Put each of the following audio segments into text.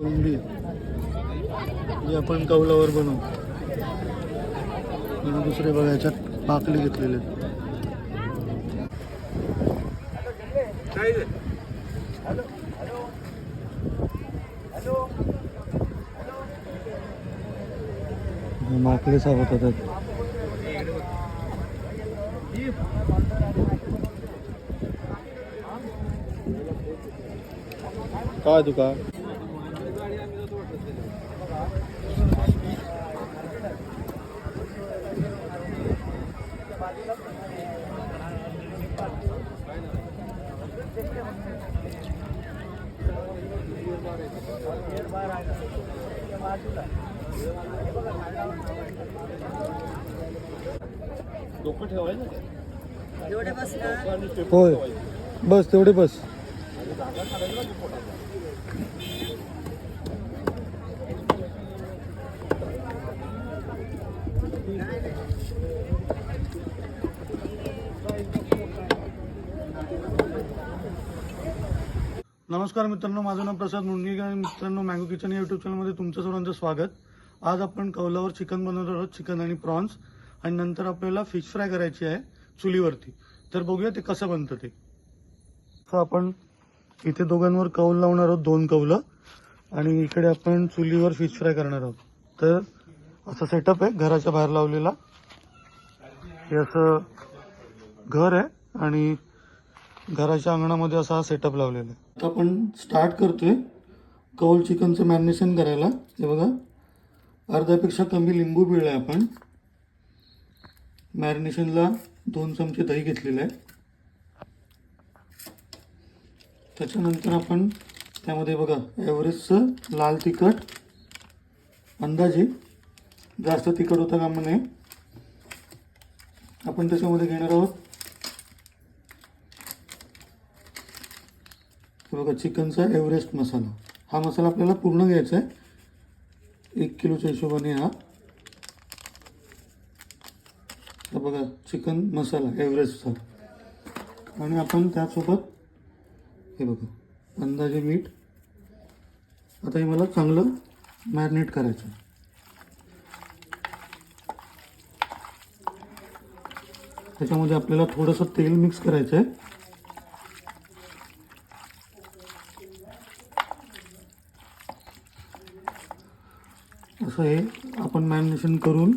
कोळंबी. जी आपण कौलावर बनवू. आणि दुसरे बघा याच्यात पाकले घेतलेले माकडे हे सावत होतात काय तुका होय. बस तेवढे बस. नमस्कार मित्रांनो माझं नाव प्रसाद मुंडगेकर आणि मित्रांनो मँगो किचन या युट्यूब चॅनलमध्ये तुमचं सर्वांचं स्वागत. आज आपण कौलावर चिकन बनवणार आहोत चिकन आणि प्रॉन्स. आणि नंतर आपल्याला फिश फ्राय करायची आहे चुलीवरती. तर बघूया ते कसं बनतं ते. तर आपण इथे दोघांवर कौल लावणार आहोत दोन कौलं. आणि इकडे आपण चुलीवर फिश फ्राय करणार आहोत. तर असं सेटअप आहे घराच्या बाहेर लावलेला. हे असं घर आहे आणि घराच्या अंगणामध्ये असा हा सेटअप लावलेला आहे. तर आपण स्टार्ट करतोय कौल चिकनचं मॅरिनेशन करायला. हे बघा. अर्ध्यापेक्षा कमी लिंबू पिळलाय आपण. मॅरिनेशनला दोन चमचे दही घेतलेलं आहे. त्याच्यानंतर आपण त्यामध्ये बघा एव्हरेस्टचं लाल तिखट अंदाजे जास्त तिखट होता कामा नये आपण त्याच्यामध्ये घेणार आहोत. बघा चिकनचा एव्हरेस्ट मसाला. हा मसाला आपल्याला पूर्ण घ्यायचा आहे. एक किलोच्या हिशोबाने हा. हा बघा चिकन मसाला एव्हरेस्टचा आणि आपण त्यासोबत हे बघा अंदाजे मीठ. आता हे मला चांगलं मॅरिनेट करायचं आहे. त्याच्यामध्ये आपल्याला थोडंसं तेल मिक्स करायचं आहे. असं हे आपण मॅरिनेशन करून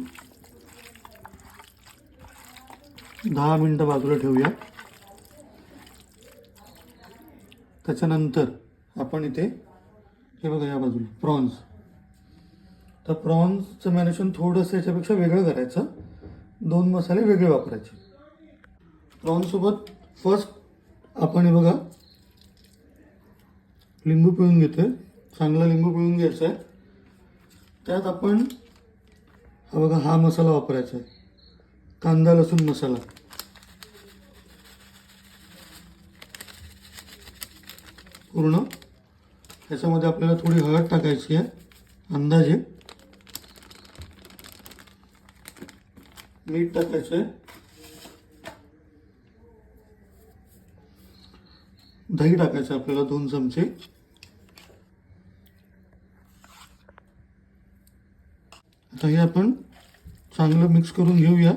दहा मिनटं बाजूला ठेवूया. त्याच्यानंतर आपण इथे हे बघा या बाजूला प्रॉन्स. तर प्रॉन्सचं मॅरिनेशन थोडंसं याच्यापेक्षा वेगळं करायचं. दोन मसाले वेगळे वापरायचे. प्रॉन्ससोबत फर्स्ट आपण हे बघा लिंबू पिळून घेतोय. चांगला लिंबू पिळून घ्यायचा आहे. त्यात आपण हा बघा हा मसाला वापरायचा आहे. कांदा लसूण मसाला. पूर्ण. त्याच्यामध्ये आपल्याला थोडी हळद टाकायची आहे. अंदाजे. मीठ टाकायचं आहे. दही टाकायचं आपल्याला दोन चमचे. आता हे आपण चांगलं मिक्स करून घेऊया.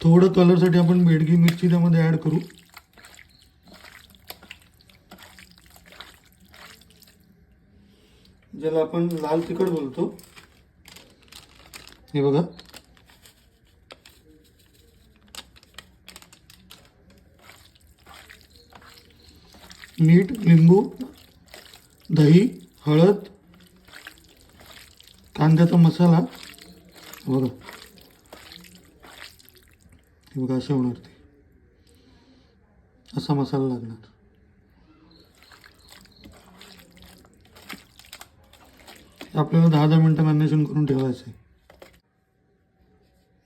थोडं कलरसाठी आपण बेडगी मिरची त्यामध्ये ॲड करू. ज्याला आपण लाल तिखट बोलतो. हे बघा. मीठ लिंबू दही हळद कांद्याचा मसाला बघा. हे बघा असे होणार ते असा मसाला लागणार. आपल्याला दहा दहा मिनटं मॅरिनेशन करून ठेवायचं आहे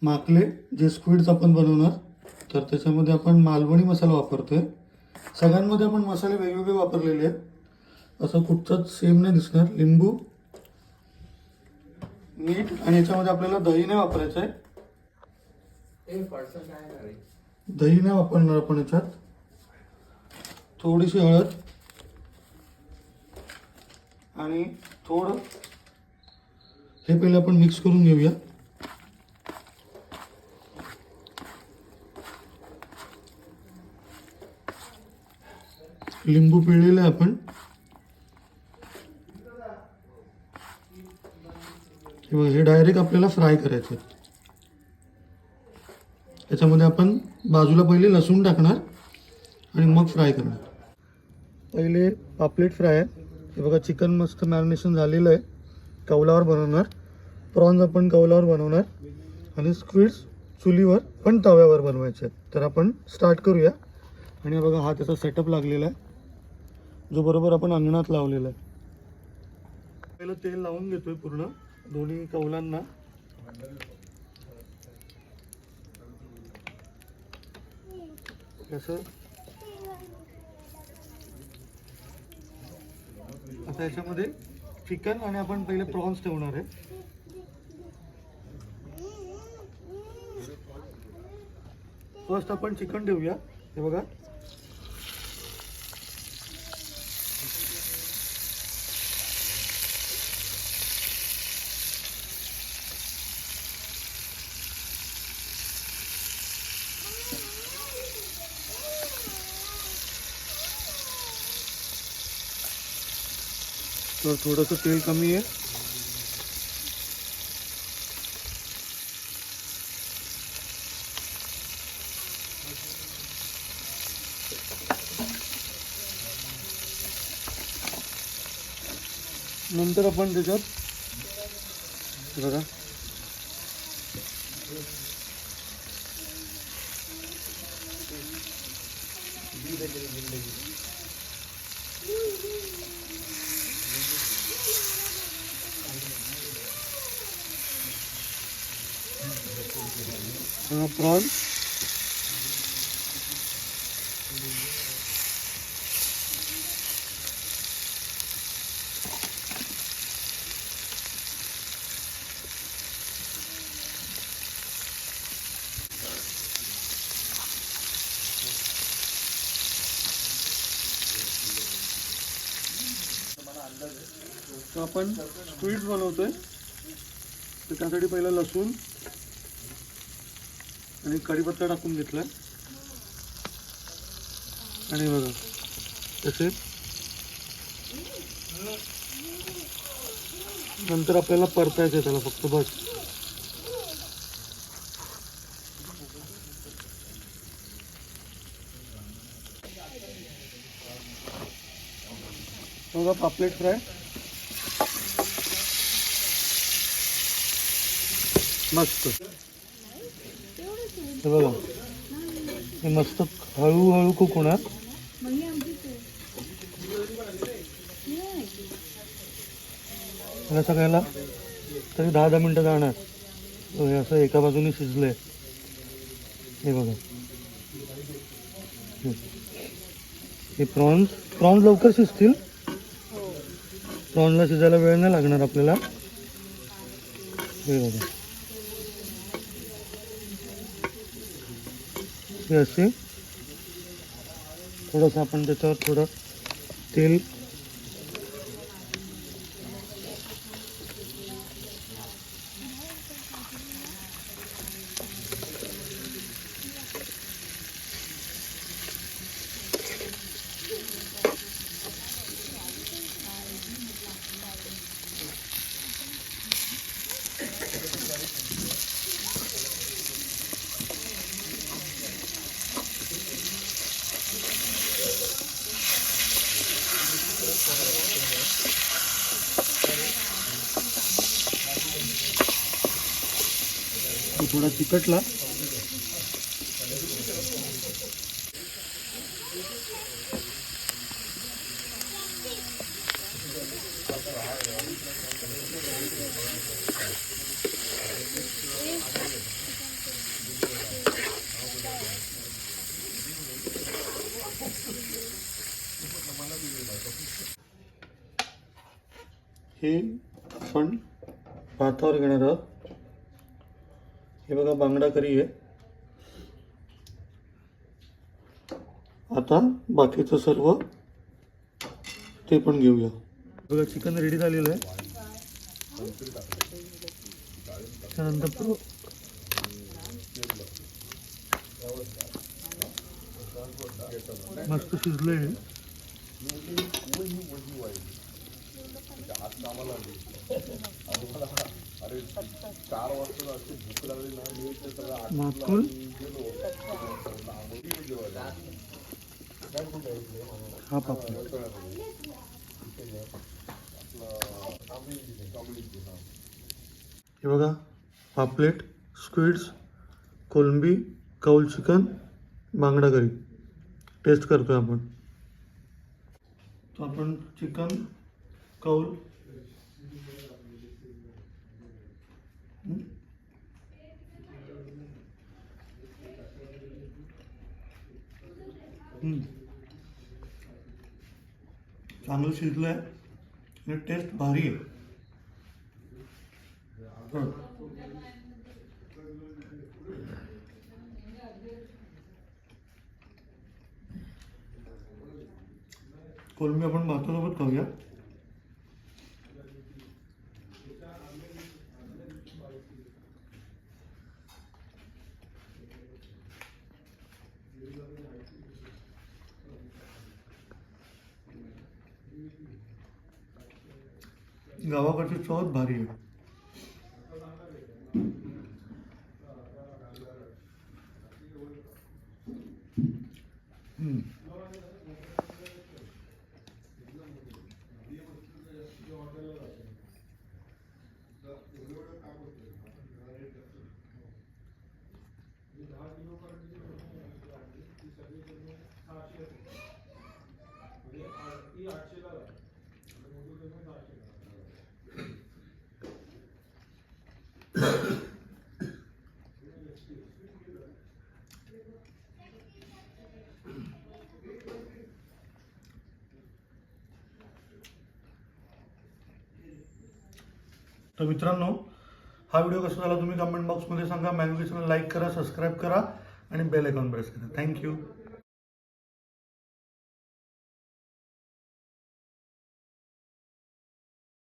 माकले जे स्क्विड्स आपण बनवणार तर त्याच्यामध्ये आपण मालवणी मसाला वापरतो आहे सगळ्यांमध्ये आपण मसाले वेगवेगळे वापरलेले आहेत. असं कुठचंच सेम नाही दिसणार. लिंबू मीठ आणि याच्यामध्ये आपल्याला दही नाही वापरायचं आहे दही नाही वापरणार आपण याच्यात. थोडीशी हळद आणि थोडं हे पहिले आपण मिक्स करून घेऊया. लिंबू पिळलेलं आहे आपण. हे हे डायरेक्ट आपल्याला फ्राय करायचे त्याच्यामध्ये आपण बाजूला पहिले लसूण टाकणार आणि मग फ्राय करणार. पहिले पापलेट फ्राय आहे. हे बघा चिकन मस्त मॅरिनेशन झालेलं आहे. कौलावर बनवणार. प्रॉन्स आपण कौलावर बनवणार. आणि स्क्विड्स चुलीवर पण तव्यावर बनवायचे आहेत. तर आपण स्टार्ट करूया. आणि बघा हा त्याचा सेटअप लागलेला आहे. जो बरोबर आपण अंगणात लावलेला आहे. पहिलं तेल लावून घेतोय पूर्ण. दोन्ही कौलांना कसं? आता याच्यामध्ये चिकन आणि आपण पहिले प्रॉन्स ठेवणार आहे. फर्स्ट आपण चिकन ठेवूया. हे बघा. तर थोडंसं तेल कमी आहे नंतर आपण त्याच्यात हे बघा प्रॉन तर आपण स्वीट्स बनवतोय. तर त्यासाठी पहिला लसूण आणि कढीपत्ता टाकून घेतला आणि बघा तसे नंतर आपल्याला परतायचं आहे त्याला फक्त बस. बघा पापलेट फ्राय. मस्त. हे बघा. हे मस्त हळूहळू कुक होणार. याला सगळ्याला तरी दहा दहा मिनटं जाणार. हे असं एका बाजूने शिजलंय. हे बघा. हे. हे प्रॉन्स प्रॉन्स लवकर शिजतील. प्रॉन्सला शिजायला वेळ नाही लागणार आपल्याला. हे बघा. हे असे थोडंसं आपण त्याच्यावर थोडं तेल थोडा चिकटला हे आपण भातावर घेणार आहोत. हे बघा बांगडा करी आहे. आता बाकीचं सर्व ते पण घेऊया. बघा चिकन रेडी झालेलं आहे. त्यानंतर मस्त शिजलंय माकुल हा हे बघा पापलेट स्क्विड्स कोलंबी कौल चिकन बांगडा करी. टेस्ट करतोय आपण. तो आपण चिकन कौल? चांगलं हं. चांगलं आणि टेस्ट भारी आहे. कोलमी आपण भातासोबत खाऊया. गावाकडची चवच भारी आहे. तर मित्रांनो हा व्हिडिओ कसा झाला तुम्ही कमेंट बॉक्समध्ये सांगा. मॅंगो लाईक करा सबस्क्राईब करा आणि बेल आयकॉन प्रेस करा. Thank you